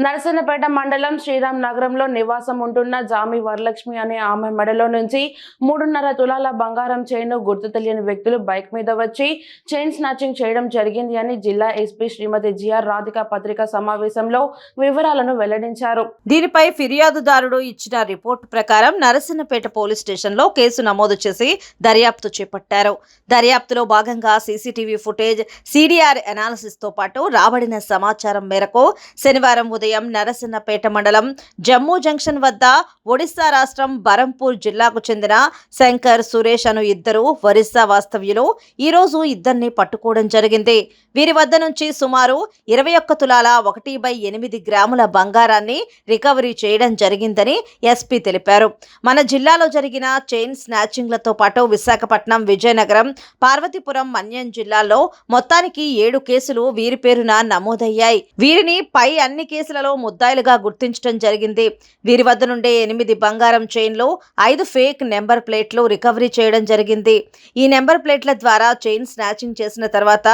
నరసన్నపేట మండలం శ్రీరామ్ నగరంలో నివాసం ఉంటున్న జామి వరలక్ష్మి అనే ఆమె మెడలో నుంచి మూడున్నర తులాల బంగారం చైన్ గుర్తు తెలియని వ్యక్తులు బైక్ మీద వచ్చి చైన్ స్నాచింగ్ చేయడం జరిగింది అని జిల్లా ఎస్పీ శ్రీమతి జిఆర్ రాధిక పత్రికా సమావేశంలో వివరాలను వెల్లడించారు. దీనిపై ఫిర్యాదుదారుడు ఇచ్చిన రిపోర్టు ప్రకారం నరసన్నపేట పోలీస్ స్టేషన్లో కేసు నమోదు చేసి దర్యాప్తు చేపట్టారు. దర్యాప్తులో భాగంగా సీసీటీవీ ఫుటేజ్ సీడీఆర్ అనాలిసిస్తో పాటు రాబడిన సమాచారం మేరకు శనివారం ఉదయం నరసన్నపేట మండలం జమ్మూ జంక్షన్ వద్ద ఒడిశా రాష్ట్రం బరంపూర్ జిల్లాకు చెందిన శంకర్ సురేష్ అను ఇద్దరు ఒరిస్సా వాస్తవ్యులు ఈ రోజు ఇద్దరిని పట్టుకోవడం జరిగింది. వీరి వద్ద నుంచి సుమారు ఇరవై ఒక్క తులాల ఒకటి బై ఎనిమిది గ్రాముల బంగారాన్ని రికవరీ చేయడం జరిగిందని ఎస్పీ తెలిపారు. మన జిల్లాలో జరిగిన చైన్ స్నాచింగ్లతో పాటు విశాఖపట్నం విజయనగరం పార్వతీపురం మన్యం జిల్లాల్లో మొత్తానికి ఏడు కేసులు వీరి పేరున నమోదయ్యాయి. వీరిని పై అన్ని కేసులలో ముద్దాయిలుగా గుర్తించడం జరిగింది. వీరి వద్ద నుండే ఎనిమిది బంగారం చైన్లో ఐదు ఫేక్ నెంబర్ ప్లేట్లు రికవరీ చేయడం జరిగింది. ఈ నెంబర్ ప్లేట్ల ద్వారా చైన్ స్నాచింగ్ చేసిన తర్వాత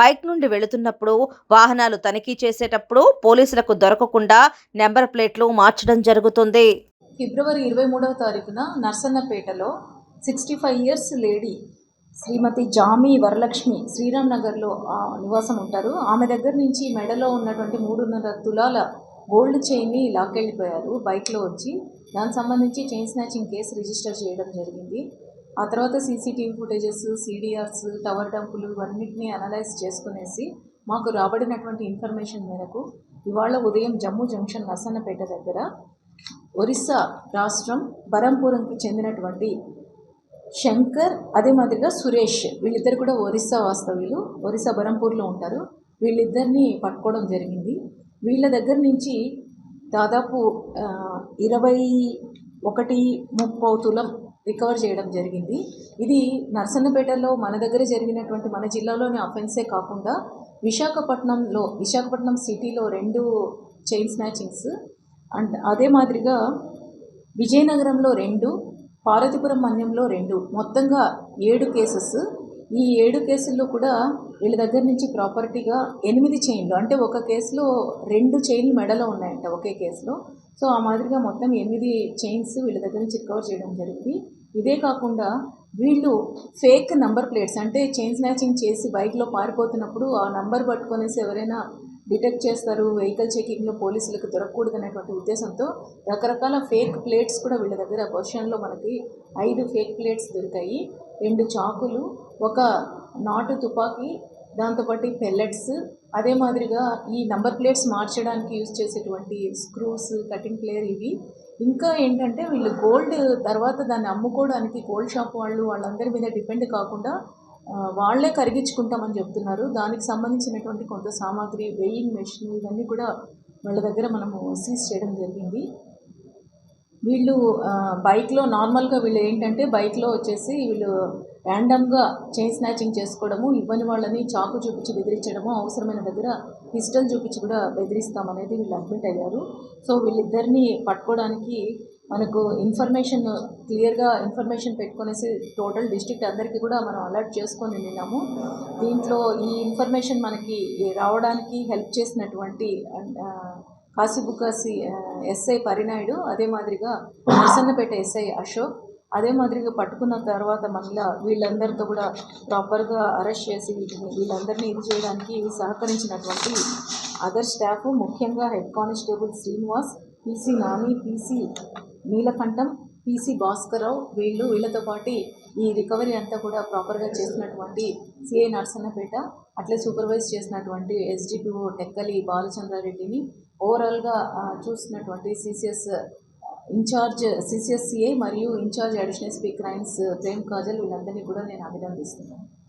బైక్ నుండి వెళుతున్నప్పుడు వాహనాలు తనిఖీ చేసేటప్పుడు పోలీసులకు దొరకకుండా నెంబర్ ప్లేట్లు మార్చడం జరుగుతుంది. ఫిబ్రవరి ఇరవై మూడవ తారీఖున నర్సన్నపేటలో sixty five years lady Srimati Jami Varalakshmi Sriram నగర్లో నివాసం ఉంటారు ఆమె దగ్గర నుంచి మెడలో ఉన్నటువంటి మూడున్నర తులాల గోల్డ్ చైన్ని లాక్కెళ్ళిపోయారు. బైక్లో వచ్చి దానికి సంబంధించి చైన్ స్నాచింగ్ కేసు రిజిస్టర్ చేయడం జరిగింది. ఆ తర్వాత సీసీటీవీ ఫుటేజెస్ సీడీఆర్స్ టవర్ డంపులు ఇవన్నింటినీ అనలైజ్ చేసుకునేసి మాకు రాబడినటువంటి ఇన్ఫర్మేషన్ మేరకు ఇవాళ ఉదయం జమ్మూ జంక్షన్ నర్సన్నపేట దగ్గర ఒరిస్సా రాష్ట్రం బరంపురంకి చెందినటువంటి శంకర్ అదే మాదిరిగా సురేష్. వీళ్ళిద్దరు కూడా ఒరిస్సా వాస్తవ్యులు. ఒరిస్సా బరంపూర్లో ఉంటారు. వీళ్ళిద్దరిని పట్టుకోవడం జరిగింది. వీళ్ళ దగ్గర నుంచి దాదాపు ఇరవై ఒకటి ముప్పై తులం రికవర్ చేయడం జరిగింది. ఇది నర్సన్నపేటలో మన దగ్గర జరిగినటువంటి మన జిల్లాలోని అఫెన్సే కాకుండా విశాఖపట్నంలో విశాఖపట్నం సిటీలో రెండు చైన్ స్నాచింగ్స్. అండ్ అదే మాదిరిగా విజయనగరంలో రెండు పార్వతీపురం మన్యంలో రెండు. మొత్తంగా ఏడు కేసెస్. ఈ ఏడు కేసుల్లో కూడా వీళ్ళ దగ్గర నుంచి ప్రాపర్టీగా ఎనిమిది చైన్లు. అంటే ఒక కేసులో రెండు చైన్లు మెడలో ఉన్నాయంట ఒకే కేసులో. సో ఆ మాదిరిగా మొత్తం ఎనిమిది చైన్స్ వీళ్ళ దగ్గర నుంచి రికవర్ చేయడం జరిగింది. ఇదే కాకుండా వీళ్ళు ఫేక్ నంబర్ ప్లేట్స్ అంటే చైన్ స్నాచింగ్ చేసి బైక్లో పారిపోతున్నప్పుడు ఆ నంబర్ పట్టుకొనేసి ఎవరైనా డిటెక్ట్ చేస్తారు వెహికల్ చెకింగ్లో పోలీసులకు దొరకకూడదు అనేటువంటి ఉద్దేశంతో రకరకాల ఫేక్ ప్లేట్స్ కూడా వీళ్ళ దగ్గర పొజిషన్లో మనకి ఐదు ఫేక్ ప్లేట్స్ దొరికాయి. రెండు చాకులు ఒక నాటు తుపాకీ దాంతోపాటు పెల్లెట్స్ అదే మాదిరిగా ఈ నంబర్ ప్లేట్స్ మార్చడానికి యూజ్ చేసేటువంటి స్క్రూస్ కటింగ్ ప్లేయర్ ఇవి. ఇంకా ఏంటంటే వీళ్ళు గోల్డ్ తర్వాత దాన్ని అమ్ముకోవడానికి గోల్డ్ షాప్ వాళ్ళు వాళ్ళందరి మీద డిపెండ్ కాకుండా వాళ్ళే వాళ్ళే కరిగించుకుంటామని చెప్తున్నారు. దానికి సంబంధించినటువంటి కొంత సామాగ్రి వెయింగ్ మెషిన్ ఇవన్నీ కూడా వాళ్ళ దగ్గర మనము సీజ్ చేయడం జరిగింది. వీళ్ళు బైక్లో నార్మల్గా వీళ్ళు ఏంటంటే బైక్లో వచ్చేసి వీళ్ళు ర్యాండమ్గా చైన్ స్నాచింగ్ చేసుకోవడము ఇవ్వని వాళ్ళని చాకు చూపించి బెదిరించడము అవసరమైన దగ్గర పిస్టల్ చూపించి కూడా బెదిరిస్తామనేది వీళ్ళు అడ్మిట్ అయ్యారు. సో వీళ్ళిద్దరిని పట్టుకోవడానికి మనకు ఇన్ఫర్మేషన్ క్లియర్గా ఇన్ఫర్మేషన్ పెట్టుకునేసి టోటల్ డిస్ట్రిక్ట్ అందరికీ కూడా మనం అలర్ట్ చేసుకొని వెళ్ళినాము. దీంట్లో ఈ ఇన్ఫర్మేషన్ మనకి రావడానికి హెల్ప్ చేసినటువంటి ఆ, కాశీబుకాసి ఎస్ఐ పరినాయుడు అదే మాదిరిగా ప్రసన్నపేట ఎస్ఐ అశోక్ అదే మాదిరిగా పట్టుకున్న తర్వాత మళ్ళీ వీళ్ళందరితో కూడా ప్రాపర్గా అరెస్ట్ చేసి వీటిని వీళ్ళందరినీ ఇది చేయడానికి సహకరించినటువంటి అదర్ స్టాఫ్ ముఖ్యంగా head constable Srinivas PC Nani PC Neelakantham PC Bhaskararao వీళ్ళు వీళ్ళతో పాటు ఈ రికవరీ అంతా కూడా ప్రాపర్గా చేసినటువంటి సిఐ నర్సన్నపేట అట్లే సూపర్వైజ్ చేసినటువంటి ఎస్డిపిఓ టెక్కలి బాలచంద్రారెడ్డిని ఓవరాల్గా చూసినటువంటి సిసిఎస్ ఇన్ఛార్జ్ సిసిఎస్సిఐ మరియు incharge additional SP crimes Prem Kajal వీళ్ళందరినీ కూడా నేను అభినందిస్తున్నాను.